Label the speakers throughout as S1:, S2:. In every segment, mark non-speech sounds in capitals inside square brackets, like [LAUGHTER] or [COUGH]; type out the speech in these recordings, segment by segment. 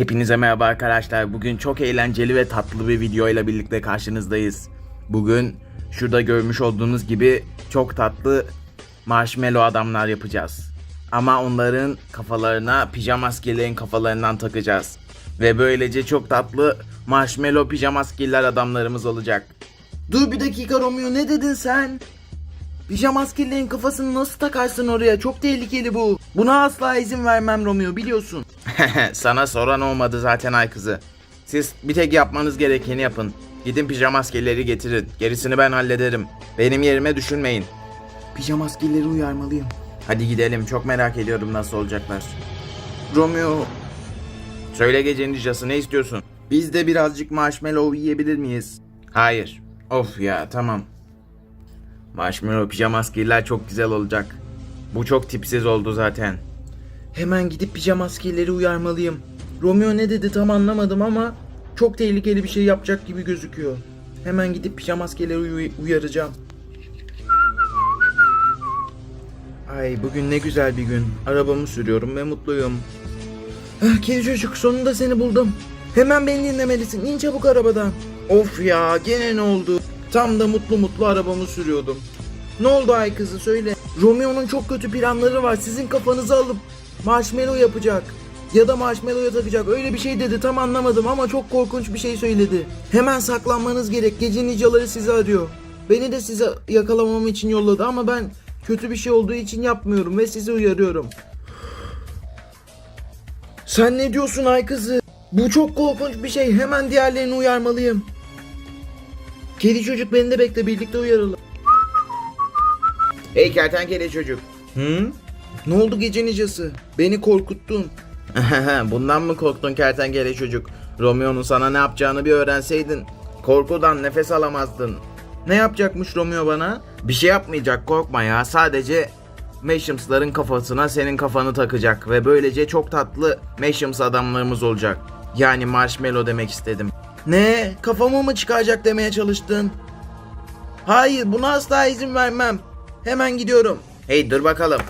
S1: Hepinize merhaba arkadaşlar. Bugün çok eğlenceli ve tatlı bir video ile birlikte karşınızdayız. Bugün şurada görmüş olduğunuz gibi çok tatlı marshmallow adamlar yapacağız. Ama onların kafalarına pijama maskelerin kafalarından takacağız. Ve böylece çok tatlı marshmallow pijama maskeler adamlarımız olacak. Dur bir dakika Romeo ne dedin sen? Pijama maskelerin kafasını nasıl takarsın oraya? Çok tehlikeli bu. Buna asla izin vermem Romeo biliyorsun. [LAUGHS] Sana soran olmadı zaten ay kızı. Siz bir tek yapmanız gerekeni yapın. Gidin pijama maskeleri getirin. Gerisini ben hallederim. Benim yerime düşünmeyin. Pijama maskeleri uyarmalıyım. Hadi gidelim. Çok merak ediyorum nasıl olacaklar. Romeo. Söyle gecenin nicası ne istiyorsun? Biz de birazcık marshmallow yiyebilir miyiz? Hayır. Of ya tamam. Marshmallow pijama maskeler çok güzel olacak. Bu çok tipsiz oldu zaten. Hemen gidip pijama maskeleri uyarmalıyım. Romeo ne dedi tam anlamadım ama çok tehlikeli bir şey yapacak gibi gözüküyor. Hemen gidip pijama maskeleri uy- uyaracağım. Ay bugün ne güzel bir gün. Arabamı sürüyorum ve mutluyum. Ah, kedi çocuk sonunda seni buldum. Hemen beni dinlemelisin. İn çabuk arabadan. Of ya gene ne oldu? Tam da mutlu mutlu arabamı sürüyordum. Ne oldu ay kızı söyle. Romeo'nun çok kötü planları var. Sizin kafanızı alıp marshmallow yapacak. Ya da marshmallow takacak. Öyle bir şey dedi tam anlamadım ama çok korkunç bir şey söyledi. Hemen saklanmanız gerek. Gece nicaları sizi arıyor. Beni de size yakalamam için yolladı ama ben kötü bir şey olduğu için yapmıyorum ve sizi uyarıyorum. Sen ne diyorsun ay kızı? Bu çok korkunç bir şey. Hemen diğerlerini uyarmalıyım. Kedi çocuk beni de bekle birlikte uyaralım. Hey kertenkele çocuk. Hı? Ne oldu gece nicası? Beni korkuttun. [LAUGHS] Bundan mı korktun kertenkele çocuk? Romeo'nun sana ne yapacağını bir öğrenseydin. Korkudan nefes alamazdın. Ne yapacakmış Romeo bana? Bir şey yapmayacak korkma ya. Sadece Mashims'ların kafasına senin kafanı takacak. Ve böylece çok tatlı Mashims adamlarımız olacak. Yani marshmallow demek istedim. Ne? Kafamı mı çıkaracak demeye çalıştın? Hayır buna asla izin vermem. Hemen gidiyorum. Hey dur bakalım.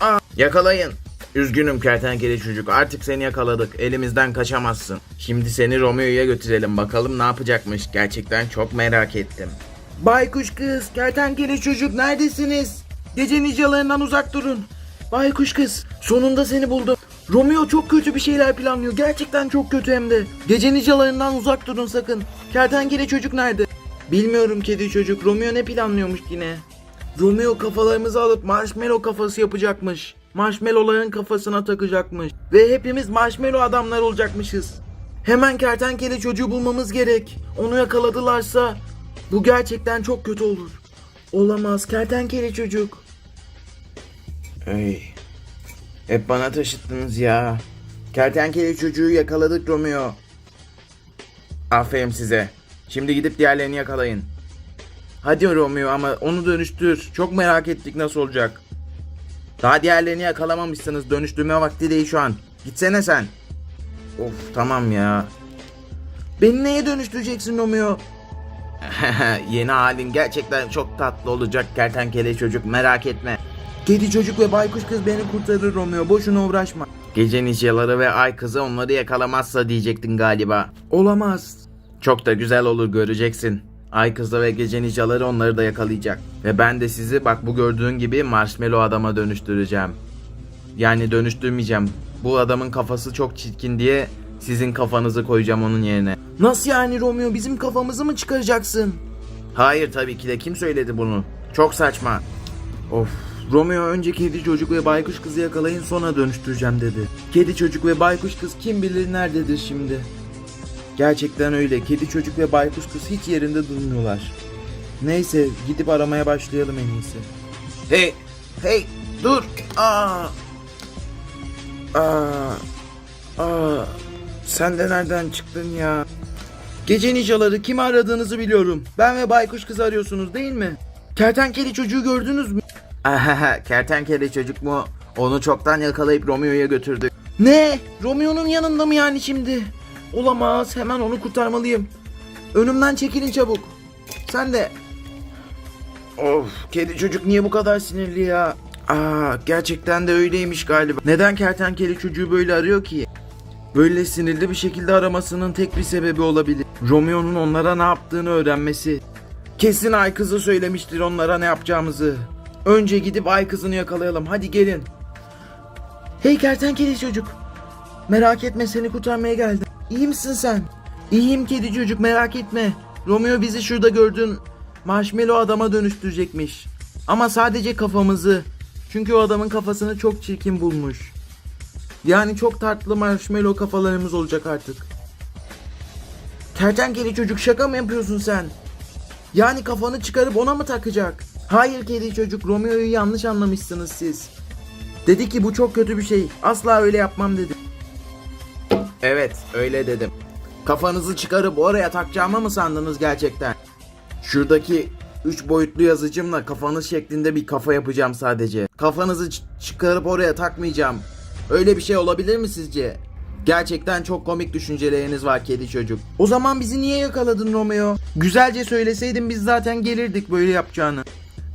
S1: Aa, yakalayın. Üzgünüm kertenkele çocuk artık seni yakaladık elimizden kaçamazsın. Şimdi seni Romeo'ya götürelim bakalım ne yapacakmış gerçekten çok merak ettim. Baykuş kız kertenkele çocuk neredesiniz? Gece nicalarından uzak durun. Baykuş kız sonunda seni buldum. Romeo çok kötü bir şeyler planlıyor. Gerçekten çok kötü hem de. Gece nicalarından uzak durun sakın. Kertenkele çocuk nerede? Bilmiyorum kedi çocuk. Romeo ne planlıyormuş yine? Romeo kafalarımızı alıp marshmallow kafası yapacakmış. Marshmallowların kafasına takacakmış. Ve hepimiz marshmallow adamlar olacakmışız. Hemen kertenkele çocuğu bulmamız gerek. Onu yakaladılarsa bu gerçekten çok kötü olur. Olamaz kertenkele çocuk. Ey. Hep bana taşıttınız ya. Kertenkele çocuğu yakaladık Romeo. Aferin size. Şimdi gidip diğerlerini yakalayın. Hadi Romeo ama onu dönüştür. Çok merak ettik nasıl olacak. Daha diğerlerini yakalamamışsınız. Dönüştürme vakti değil şu an. Gitsene sen. Of tamam ya. Beni neye dönüştüreceksin Romeo? [LAUGHS] Yeni halin gerçekten çok tatlı olacak kertenkele çocuk merak etme. Kedi çocuk ve baykuş kız beni kurtarır Romeo boşuna uğraşma. Gece niceları ve ay kızı onları yakalamazsa diyecektin galiba. Olamaz. Çok da güzel olur göreceksin. Ay kızı ve gece nicaları onları da yakalayacak. Ve ben de sizi bak bu gördüğün gibi marshmallow adama dönüştüreceğim. Yani dönüştürmeyeceğim. Bu adamın kafası çok çirkin diye sizin kafanızı koyacağım onun yerine. Nasıl yani Romeo bizim kafamızı mı çıkaracaksın? Hayır tabii ki de kim söyledi bunu? Çok saçma. Of Romeo önce kedi çocuk ve baykuş kızı yakalayın sonra dönüştüreceğim dedi. Kedi çocuk ve baykuş kız kim bilir nerededir şimdi. Gerçekten öyle. Kedi çocuk ve baykuş kız hiç yerinde durmuyorlar. Neyse gidip aramaya başlayalım en iyisi. Hey! Hey! Dur! Aa! Aa! Aa! Sen de nereden çıktın ya? Gece nicaları kimi aradığınızı biliyorum. Ben ve baykuş kız arıyorsunuz değil mi? Kertenkele çocuğu gördünüz mü? [LAUGHS] Kertenkele çocuk mu? Onu çoktan yakalayıp Romeo'ya götürdük. Ne? Romeo'nun yanında mı yani şimdi? Olamaz. Hemen onu kurtarmalıyım. Önümden çekilin çabuk. Sen de. Of, kedi çocuk niye bu kadar sinirli ya? Aa, gerçekten de öyleymiş galiba. Neden kertenkele çocuğu böyle arıyor ki? Böyle sinirli bir şekilde aramasının tek bir sebebi olabilir. Romeo'nun onlara ne yaptığını öğrenmesi. Kesin ay kızı söylemiştir onlara ne yapacağımızı. Önce gidip ay kızını yakalayalım. Hadi gelin. Hey kertenkele çocuk. Merak etme seni kurtarmaya geldim. İyi misin sen? İyiyim kedi çocuk merak etme. Romeo bizi şurada gördün. Marshmallow adama dönüştürecekmiş. Ama sadece kafamızı. Çünkü o adamın kafasını çok çirkin bulmuş. Yani çok tatlı marshmallow kafalarımız olacak artık. Kertenkele çocuk şaka mı yapıyorsun sen? Yani kafanı çıkarıp ona mı takacak? Hayır kedi çocuk Romeo'yu yanlış anlamışsınız siz. Dedi ki bu çok kötü bir şey. Asla öyle yapmam dedi. Evet öyle dedim. Kafanızı çıkarıp oraya takacağımı mı sandınız gerçekten? Şuradaki 3 boyutlu yazıcımla kafanız şeklinde bir kafa yapacağım sadece. Kafanızı çıkarıp oraya takmayacağım. Öyle bir şey olabilir mi sizce? Gerçekten çok komik düşünceleriniz var kedi çocuk. O zaman bizi niye yakaladın Romeo? Güzelce söyleseydin biz zaten gelirdik böyle yapacağını.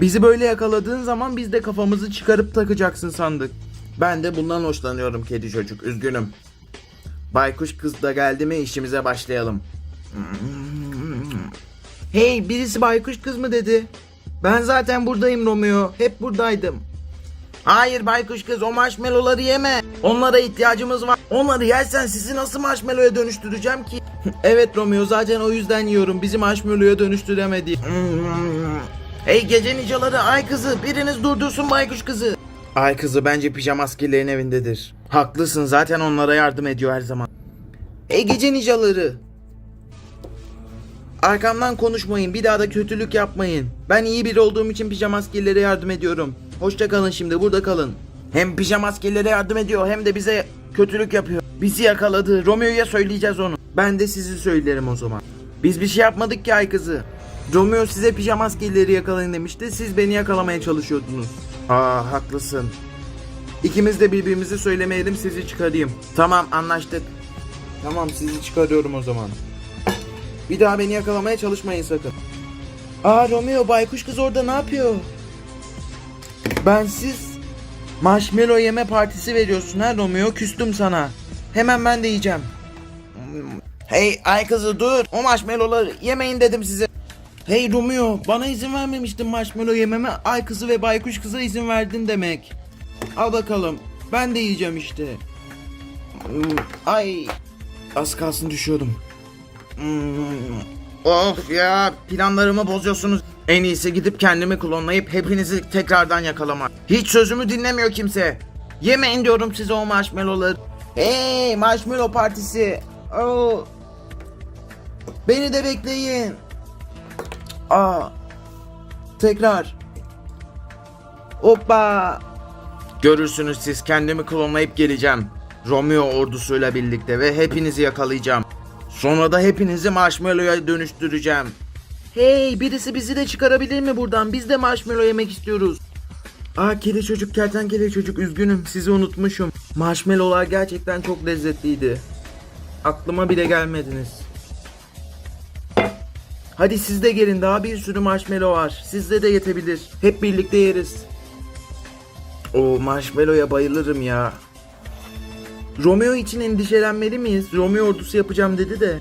S1: Bizi böyle yakaladığın zaman biz de kafamızı çıkarıp takacaksın sandık. Ben de bundan hoşlanıyorum kedi çocuk. Üzgünüm. Baykuş kız da geldi mi işimize başlayalım. Hey birisi baykuş kız mı dedi? Ben zaten buradayım Romeo. Hep buradaydım. Hayır baykuş kız o marshmallowları yeme. Onlara ihtiyacımız var. Onları yersen sizi nasıl marshmallow'a dönüştüreceğim ki? [LAUGHS] evet Romeo zaten o yüzden yiyorum. Bizi marshmallow'a dönüştüremedi. Hey gece nicaları ay kızı biriniz durdursun baykuş kızı. Ay kızı bence pijama askerlerin evindedir. Haklısın zaten onlara yardım ediyor her zaman. Hey gece nicaları. Arkamdan konuşmayın. Bir daha da kötülük yapmayın. Ben iyi biri olduğum için pijama askerlere yardım ediyorum. Hoşça kalın şimdi. Burada kalın. Hem pijama askerlere yardım ediyor hem de bize kötülük yapıyor. Bizi yakaladı. Romeo'ya söyleyeceğiz onu. Ben de sizi söylerim o zaman. Biz bir şey yapmadık ki ay kızı. Romeo size pijama askerleri yakalayın demişti. Siz beni yakalamaya çalışıyordunuz. Aa haklısın. İkimiz de birbirimizi söylemeyelim sizi çıkarayım. Tamam anlaştık. Tamam sizi çıkarıyorum o zaman. Bir daha beni yakalamaya çalışmayın sakın. Aa Romeo baykuş kız orada ne yapıyor? Ben siz marshmallow yeme partisi veriyorsun ha Romeo küstüm sana. Hemen ben de yiyeceğim. Hey ay kızı dur. O marshmallowları yemeyin dedim size. Hey Romeo bana izin vermemiştin marshmallow yememe. Ay kızı ve baykuş kıza izin verdin demek. Al bakalım. Ben de yiyeceğim işte. Hmm, Ay az kalsın düşüyordum. Hmm. Of ya planlarımı bozuyorsunuz. En iyisi gidip kendimi klonlayıp hepinizi tekrardan yakalamak. Hiç sözümü dinlemiyor kimse. Yemeyin diyorum size o marshmallowları. Hey marshmallow partisi. Oo. Beni de bekleyin. Aa. Tekrar. Hoppa. Görürsünüz siz kendimi klonlayıp geleceğim. Romeo ordusuyla birlikte ve hepinizi yakalayacağım. Sonra da hepinizi marshmallow'a dönüştüreceğim. Hey birisi bizi de çıkarabilir mi buradan? Biz de marshmallow yemek istiyoruz. Aa kedi çocuk kertenkele çocuk üzgünüm sizi unutmuşum. Marshmallowlar gerçekten çok lezzetliydi. Aklıma bile gelmediniz. Hadi siz de gelin daha bir sürü marshmallow var. Sizde de yetebilir. Hep birlikte yeriz. O marshmallow'a bayılırım ya. Romeo için endişelenmeli miyiz? Romeo ordusu yapacağım dedi de.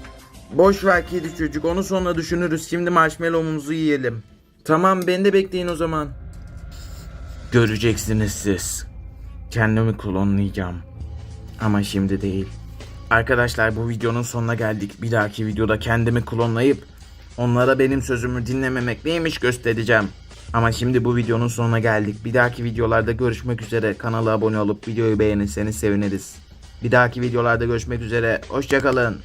S1: Boş ver kedi çocuk onu sonra düşünürüz. Şimdi marshmallow'umuzu yiyelim. Tamam beni de bekleyin o zaman. Göreceksiniz siz. Kendimi klonlayacağım. Ama şimdi değil. Arkadaşlar bu videonun sonuna geldik. Bir dahaki videoda kendimi klonlayıp onlara benim sözümü dinlememek neymiş göstereceğim. Ama şimdi bu videonun sonuna geldik. Bir dahaki videolarda görüşmek üzere. Kanala abone olup videoyu beğenirseniz seviniriz. Bir dahaki videolarda görüşmek üzere. Hoşçakalın.